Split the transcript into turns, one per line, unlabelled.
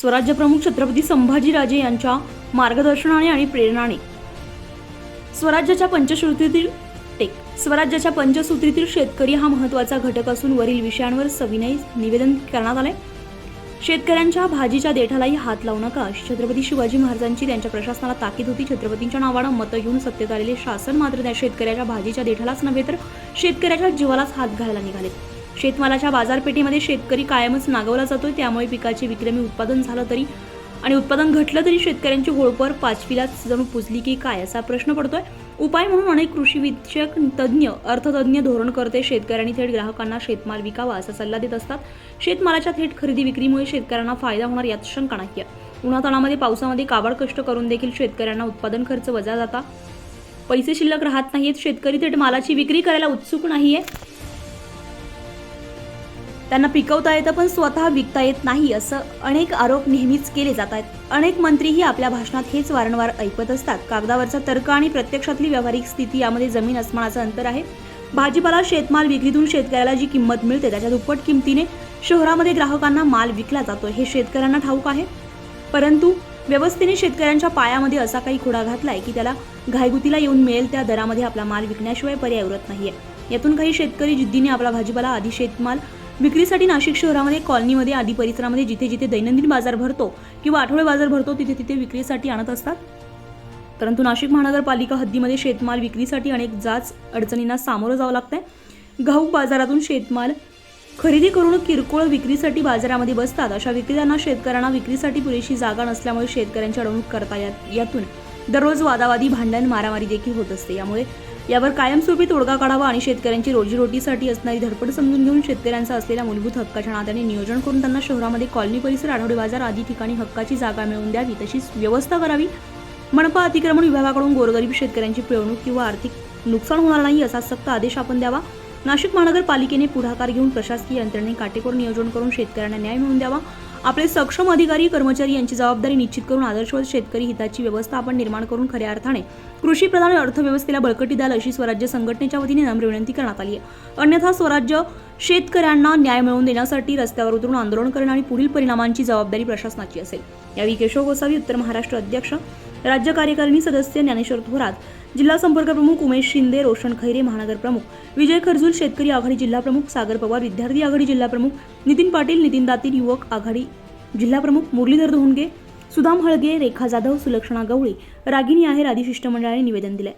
स्वराज्यप्रमुख छत्रपती संभाजीराजे यांच्या मार्गदर्शनाने आणि प्रेरणाने. स्वराज्याच्या पंचश्रुतीतील टेक स्वराज्याच्या पंचसूत्रीतील शेतकरी हा महत्त्वाचा घटक असून वरील विषयांवर सविनय निवेदन करण्यात आले शेतकऱ्यांच्या भाजीच्या देठालाही हात लावू नका अशी छत्रपती शिवाजी महाराजांची त्यांच्या प्रशासनाला ताकीद होती. छत्रपतींच्या नावानं मतं घेऊन सत्तेत आलेले शासन मात्र त्या शेतकऱ्याच्या भाजीच्या देठालाच नव्हे तर शेतकऱ्याच्या जीवालाच हात घालायला निघाले शेतमालाच्या बाजारपेठेमध्ये शेतकरी कायमच नागवला जातोय. त्यामुळे पिकाचे विक्रमी उत्पादन झालं तरी आणि उत्पादन घटलं तरी शेतकऱ्यांची होळपर पाचवीलाच जणू पुजली की काय असा प्रश्न पडतोय. उपाय म्हणून अनेक कृषी विषयक तज्ज्ञ अर्थतज्ज्ञ धोरणकर्ते शेतकऱ्यांनी थेट ग्राहकांना शेतमाल विकावा असा सल्ला देत असतात. शेतमालाच्या थेट खरेदी विक्रीमुळे शेतकऱ्यांना फायदा होणार यात शंका नाही उन्हाताणामध्ये पावसामध्ये काबाड कष्ट करून देखील शेतकऱ्यांना उत्पादन खर्च वजा जाता. पैसे शिल्लक राहत नाहीत शेतकरी थेट मालाची विक्री करायला उत्सुक नाहीये. त्यांना पिकवता येतं पण स्वतः विकता येत नाही असं अनेक आरोप नेहमीच केले जात आहेत. अनेक मंत्रीही आपल्या भाषणात हेच वारंवार ऐकत असतात. कागदावरचा तर्क आणि प्रत्यक्षातली व्यावहारिक स्थिती यामध्ये जमीन अस्मानाचं अंतर आहे. भाजीपाला शेतमाल विक्रीतून शेतकऱ्याला जी किंमत मिळते त्याच्या दुप्पट किमतीने शहरामध्ये ग्राहकांना माल विकला जातो हे शेतकऱ्यांना ठाऊक आहे. परंतु व्यवस्थेने शेतकऱ्यांच्या पायामध्ये असा काही खुडा घातलाय की त्याला घायगुतीला येऊन मिळेल त्या दरामध्ये आपला माल विकण्याशिवाय पर्याय उरत नाहीये. यातून काही शेतकरी जिद्दीने आपला भाजीपाला आधी शेतमाल विक्रीसाठी नाशिक शहरामध्ये कॉलनीमध्ये आदी परिसरामध्ये जिथे जिथे दैनंदिन बाजार भरतो किंवा आठवडे बाजार भरतो तिथे तिथे विक्रीसाठी आणत असतात. परंतु नाशिक महानगरपालिका हद्दीमध्ये शेतमाल विक्रीसाठी अनेक जाच अडचणींना सामोरं जावं लागतंय. घाऊक बाजारातून शेतमाल खरेदी करून किरकोळ विक्रीसाठी बाजारामध्ये बसतात. अशा विक्रेत्यांना शेतकऱ्यांना विक्रीसाठी पुरेशी जागा नसल्यामुळे शेतकऱ्यांची अडवणूक करता यातून दररोज वादावादी भांडण मारामारी देखील होत असते. यामुळे यावर कायमस्वरूपी तोडगा काढावा आणि शेतकऱ्यांची रोजीरोटीसाठी असणारी धडपड समजून घेऊन शेतकऱ्यांचा असलेल्या मूलभूत हक्काच्या नात्याने नियोजन करून त्यांना शहरामध्ये कॉलनी परिसर आठवडे बाजार आदी ठिकाणी हक्काची जागा मिळवून द्यावी तशीच व्यवस्था करावी. मनपा अतिक्रमण विभागाकडून गोरगरीब शेतकऱ्यांची पिळवणूक किंवा आर्थिक नुकसान होणार नाही असा सक्त आदेश आपण द्यावा. नाशिक महानगरपालिकेने पुढाकार घेऊन प्रशासकीय यंत्रणेने काटेकोर नियोजन करून शेतकऱ्यांना न्याय मिळवून द्यावा. आपले सक्षम अधिकारी कर्मचारी यांची जबाबदारी निश्चित करून आदर्शवत शेतकरी हिताची व्यवस्था आपण निर्माण करून खऱ्या अर्थाने कृषी प्रधान अर्थव्यवस्थेला बळकटी द्याल अशी स्वराज्य संघटनेच्या वतीने नम्र विनंती करण्यात आली आहे. अन्यथा स्वराज्य शेतकऱ्यांना न्याय मिळवून देण्यासाठी रस्त्यावर उतरून आंदोलन करणं आणि पुढील परिणामांची जबाबदारी प्रशासनाची असेल. यावेळी केशव गोसावी उत्तर महाराष्ट्र अध्यक्ष राज्य कार्यकारिणी सदस्य ज्ञानेश्वर थोरात जिल्हा संपर्क प्रमुख उमेश शिंदे रोशन खैरे महानगर प्रमुख विजय खरजूल शेतकरी आघाडी जिल्हा प्रमुख सागर पवार विद्यार्थी आघाडी जिल्हा प्रमुख नितीन पाटील नितीन दातीर युवक आघाडी जिल्हा प्रमुख मुरलीधर धोंडगे सुदाम हळगे रेखा जाधव सुलक्षणा गवळी रागिनी आहेर आदी शिष्टमंडळाने निवेदन दिले